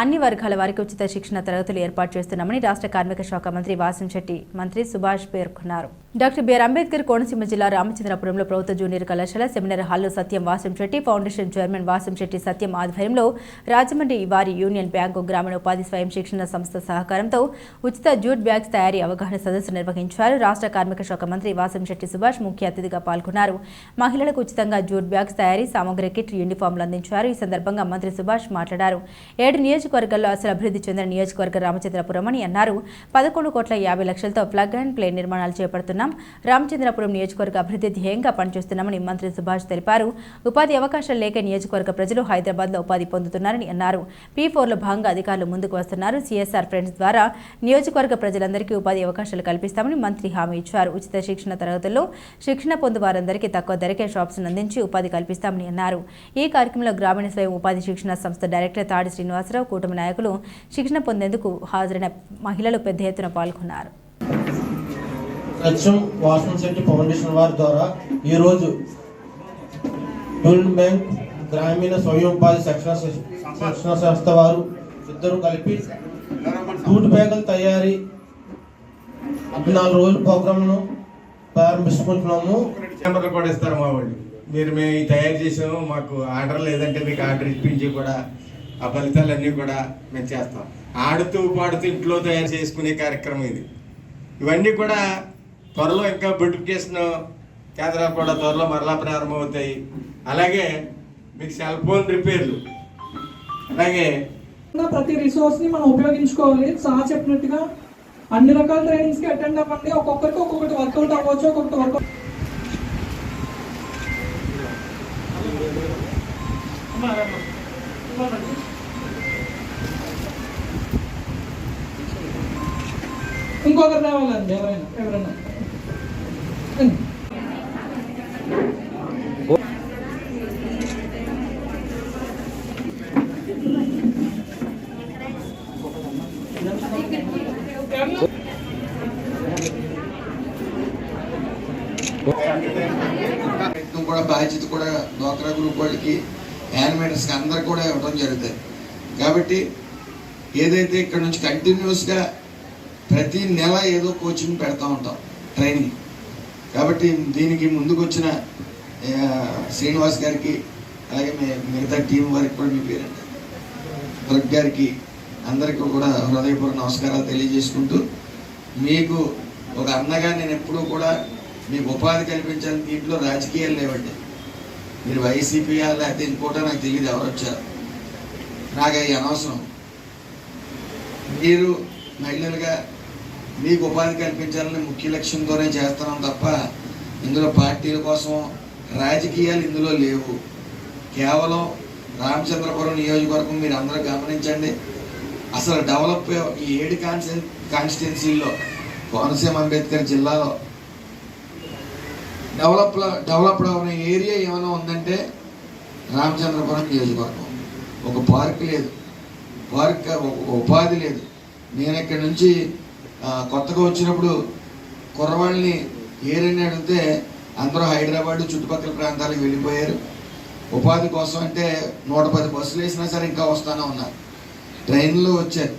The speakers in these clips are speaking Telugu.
అన్ని వర్గాల వారికి ఉచిత శిక్షణ తరగతులు ఏర్పాటు చేస్తున్నామని రాష్ట్ర కార్మిక శాఖ మంత్రి వాసంశెట్టి మంత్రి సుభాష్ పేర్కొన్నారు. డాక్టర్ బిఆర్ అంబేద్కర్ కోనసీమ జిల్లా రామచంద్రపురంలో ప్రభుత్వ జూనియర్ కళాశాల సెమినార్ హాల్లో సత్యం వాసంశెట్టి ఫౌండేషన్ చైర్మన్ వాసంశెట్టి సత్యం ఆధ్వర్యంలో రాజమండ్రి వారి యూనియన్ బ్యాంకు గ్రామీణ ఉపాధి స్వయం శిక్షణ సంస్థ సహకారంతో ఉచిత జూట్ బ్యాగ్స్ తయారీ అవగాహన సదస్సు నిర్వహించారు. రాష్ట్ర కార్మిక శాఖ మంత్రి వాసంశెట్టి సుభాష్ ముఖ్య అతిథిగా పాల్గొన్నారు. మహిళలకు ఉచితంగా జూట్ బ్యాగ్స్ తయారీ సామాగ్రి కిట్ యూనిఫామ్లు అందించారు. ఈ సందర్భంగా మంత్రి సుభాష్ మాట్లాడారు. ఏడు నియోజకవర్గాల్లో అసలు అభివృద్ధి చెందిన నియోజకవర్గ రామచంద్రపురం అని అన్నారు. పదకొండు కోట్ల యాభై లక్షలతో ప్లగ్ అండ్ ప్లే నిర్మాణాలు చేపడుతున్నాం. రామచంద్రపురం నియోజకవర్గ అభివృద్ధి ధ్యేయంగా పనిచేస్తున్నామని మంత్రి సుభాష్ తెలిపారు. ఉపాధి అవకాశాలు లేక నియోజకవర్గ ప్రజలు హైదరాబాద్లో ఉపాధి పొందుతున్నారని అన్నారు. పీ ఫోర్లో భాగంగా అధికారులు ముందుకు వస్తున్నారు. సిఎస్ఆర్ ఫ్రెండ్స్ ద్వారా నియోజకవర్గ ప్రజలందరికీ ఉపాధి అవకాశాలు కల్పిస్తామని మంత్రి హామీ ఇచ్చారు. ఉచిత శిక్షణ తరగతుల్లో శిక్షణ పొందు వారందరికీ తక్కువ ధరకే షాప్స్ అందించి ఉపాధి కల్పిస్తామని అన్నారు. ఈ కార్యక్రమంలో గ్రామీణ స్వయం ఉపాధి శిక్షణ సంస్థ డైరెక్టర్ తాడి శ్రీనివాసరావు కూటమి నాయకులు శిక్షణ పొందేందుకు హాజరైన మహిళలు పెద్ద ఎత్తున పాల్గొన్నారు. సత్యం వాసన్ శెట్టి ఫౌండేషన్ వారి ద్వారా ఈరోజు యూనియన్ బ్యాంక్ గ్రామీణ స్వయం ఉపాధి శిక్షణ శిక్షణ సంస్థ వారు ఇద్దరు కలిపి జూట్ బ్యాగుల తయారీ పద్నాలుగు రోజుల ప్రోగ్రామ్ను ప్రారంభించుకుంటున్నాము. కూడా ఇస్తారు మా వాళ్ళు. మీరు మేము ఈ తయారు చేసాము మాకు ఆర్డర్ లేదంటే మీకు ఆర్డర్ ఇప్పించి కూడా ఆ ఫలితాలన్నీ కూడా మేము చేస్తాం. ఆడుతూ పాడుతూ ఇంట్లో తయారు చేసుకునే కార్యక్రమం ఇది. ఇవన్నీ కూడా త్వరలో ఇంకా బ్యూటిఫికేషన్ కేంద్రాలు కూడా త్వరలో మరలా ప్రారంభమవుతాయి. అలాగే మీకు సెల్ ఫోన్ రిపేర్లు. అలాగే ఉన్న ప్రతి రిసోర్స్ని మనం ఉపయోగించుకోవాలి. సార్ చెప్పినట్టుగా అన్ని రకాల ట్రైనింగ్స్కి అటెండ్ అవ్వండి. ఒక్కొక్కరికి ఒక్కొక్కటి వర్కౌట్ అవ్వచ్చు ఒక్కొక్కటి వర్కౌట్ ఇంకొకరు రావాలండి ఎవరైనా ఎవరైనా. కూడా బాధ్యత కూడా డ్వాక్రా గ్రూప్ వాళ్ళకి యానిమేటర్స్కి అందరికి కూడా ఇవ్వడం జరుగుతుంది కాబట్టి ఏదైతే ఇక్కడ నుంచి కంటిన్యూస్గా ప్రతి నెల ఏదో కోచింగ్ పెడతా ఉంటాం ట్రైనింగ్ కాబట్టి దీనికి ముందుకు వచ్చిన శ్రీనివాస్ గారికి అలాగే మీ- మిగతా టీం వారికి కూడా మీ పేరండి. దుర్గ్ గారికి అందరికీ కూడా హృదయపూర్వక నమస్కారాలు తెలియజేసుకుంటూ మీకు ఒక అన్నగా నేను ఎప్పుడూ కూడా మీకు ఉపాధి కల్పించాలని దీంట్లో రాజకీయాలు లేవండి. మీరు వైసీపీయా లేకపోతే ఇంకోటో నాకు తెలియదు ఎవరు వచ్చారు. నాకు అవి అనవసరం. మీరు మహిళలుగా మీకు ఉపాధి కల్పించాలని ముఖ్య లక్ష్యంతోనే చేస్తున్నాం తప్ప ఇందులో పార్టీల కోసం రాజకీయాలు ఇందులో లేవు. కేవలం రామచంద్రపురం నియోజకవర్గం మీరు అందరూ గమనించండి. అసలు డెవలప్ ఈ ఏడు కాన్స్టి కాన్స్టిట్యున్సీల్లో కోనసీమ అంబేద్కర్ జిల్లాలో డెవలప్ డెవలప్డ్ అవ్వని ఏరియా ఏమైనా ఉందంటే రామచంద్రపురం నియోజకవర్గం. ఒక పార్క్ లేదు. పార్క్ ఒక ఉపాధి లేదు. నేను ఇక్కడి నుంచి కొత్తగా వచ్చినప్పుడు కుర్రవాళ్ళని ఏరని అడిగితే అందరూ హైదరాబాద్ చుట్టుపక్కల ప్రాంతాలకు వెళ్ళిపోయారు. ఉపాధి కోసం అంటే నూట పది బస్సులు వేసినా సరే ఇంకా వస్తానే ఉన్నారు. ట్రైన్లో వచ్చారు.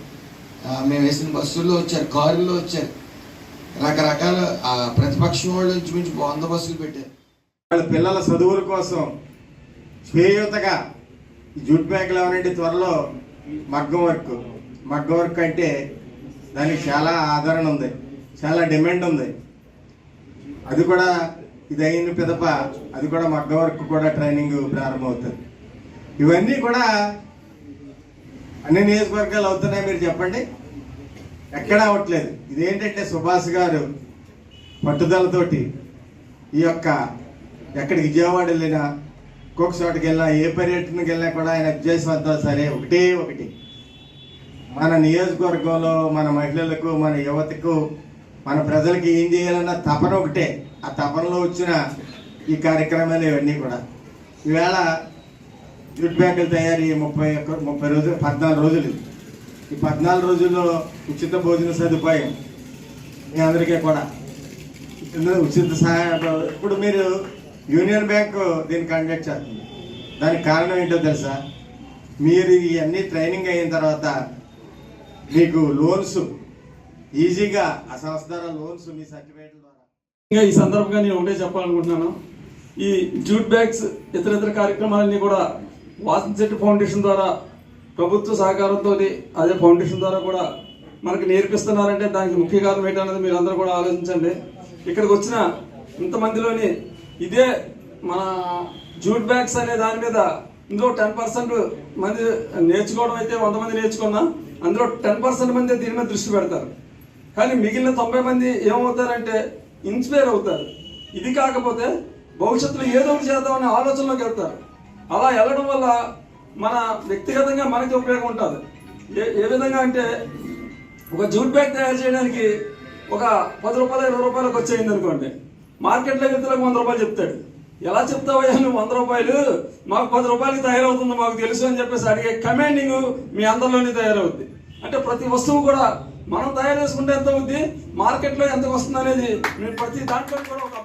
మేము వేసిన బస్సుల్లో వచ్చారు కారుల్లో వచ్చారు. రకరకాల ప్రతిపక్షం వాళ్ళు ఇంచుమించు వంద బస్సులు పెట్టారు. వాళ్ళ పిల్లల చదువుల కోసం చేయూతగా జూట్ బ్యాగ్లు ఏమనంటే త్వరలో మగ్గం వర్క్. మగ్గం వర్క్ అంటే దానికి చాలా ఆదరణ ఉంది. చాలా డిమాండ్ ఉంది. అది కూడా ఇది అయిన పిదప అది కూడా మగ్గ వర్క్ కూడా ట్రైనింగ్ ప్రారంభమవుతుంది. ఇవన్నీ కూడా అన్ని నియోజకవర్గాలు అవుతున్నాయి మీరు చెప్పండి. ఎక్కడా అవ్వట్లేదు. ఇదేంటంటే సుభాష్ గారు పట్టుదలతోటి ఈ యొక్క ఎక్కడికి విజయవాడ వెళ్ళినా ఇంకొక చోటకి వెళ్ళినా ఏ పర్యటనకి వెళ్ళినా కూడా ఆయన ఉద్దేశం అంతా సరే. ఒకటే ఒకటి. మన నియోజకవర్గంలో మన మహిళలకు మన యువతకు మన ప్రజలకి ఏం చేయాలన్న తపన ఒకటే. ఆ తపనలో వచ్చిన ఈ కార్యక్రమాలు ఇవన్నీ కూడా. ఈవేళ జూట్ బ్యాగులు తయారీ ముప్పై ఒక్క ముప్పై రోజులు పద్నాలుగు రోజులు. ఈ పద్నాలుగు రోజుల్లో ఉచిత భోజన సదుపాయం మీ అందరికీ కూడా. ఉచిత సహాయం ఇప్పుడు మీరు యూనియన్ బ్యాంక్ దీన్ని కండక్ట్ చేస్తుంది. దానికి కారణం ఏంటో తెలుసా? మీరు ఇవన్నీ ట్రైనింగ్ అయిన తర్వాత మీకు లోన్స్ ఈజీగా ఆ సంస్థ ద్వారా లోన్స్ మీ సర్టిఫికేట్ ద్వారా. ఇంకా ఈ సందర్భంగా నేను ఒకటే చెప్పాలనుకుంటున్నాను. ఈ జూట్ బ్యాగ్స్ ఇతర ఇతర కార్యక్రమాలన్నీ కూడా వాసంశెట్టి ఫౌండేషన్ ద్వారా ప్రభుత్వ సహకారంతో అదే ఫౌండేషన్ ద్వారా కూడా మనకు నేర్పిస్తున్నారంటే దానికి ముఖ్య కారణం ఏంటనేది మీరు అందరూ కూడా ఆలోచించండి. ఇక్కడికి వచ్చిన ఇంతమందిలోని ఇదే మన జూట్ బ్యాగ్స్ అనే దాని మీద ఇందులో టెన్ పర్సెంట్ మంది నేర్చుకోవడం అయితే వంద మంది నేర్చుకున్నా అందులో టెన్ పర్సెంట్ మంది దీని మీద దృష్టి పెడతారు. కానీ మిగిలిన తొంభై మంది ఏమవుతారంటే ఇన్స్పైర్ అవుతారు. ఇది కాకపోతే భవిష్యత్తులో ఏదో ఒకటి చేద్దామనే ఆలోచనలోకి వెళ్తారు. అలా వెళ్ళడం వల్ల మన వ్యక్తిగతంగా మనకి ఉపయోగం ఉంటుంది. ఏ ఏ విధంగా అంటే ఒక జూట్ బ్యాగ్ తయారు చేయడానికి ఒక పది రూపాయలు ఇరవై రూపాయలకు వచ్చేయింది అనుకోండి. మార్కెట్లో వెళ్తే వంద రూపాయలు చెప్తాడు. ఎలా చెప్తావయ్యా నువ్వు వంద రూపాయలు? మాకు పది రూపాయలకి తయారవుతుంది మాకు తెలుసు అని చెప్పేసి అడిగే కమాండింగ్ మీ అందరిలోనే తయారవుద్ది. అంటే ప్రతి వస్తువు కూడా మనం తయారు చేసుకుంటే ఎంత అవుద్ది? మార్కెట్లో ఎంత వస్తుంది అనేది మీరు ప్రతి దాంట్లో కూడా ఒక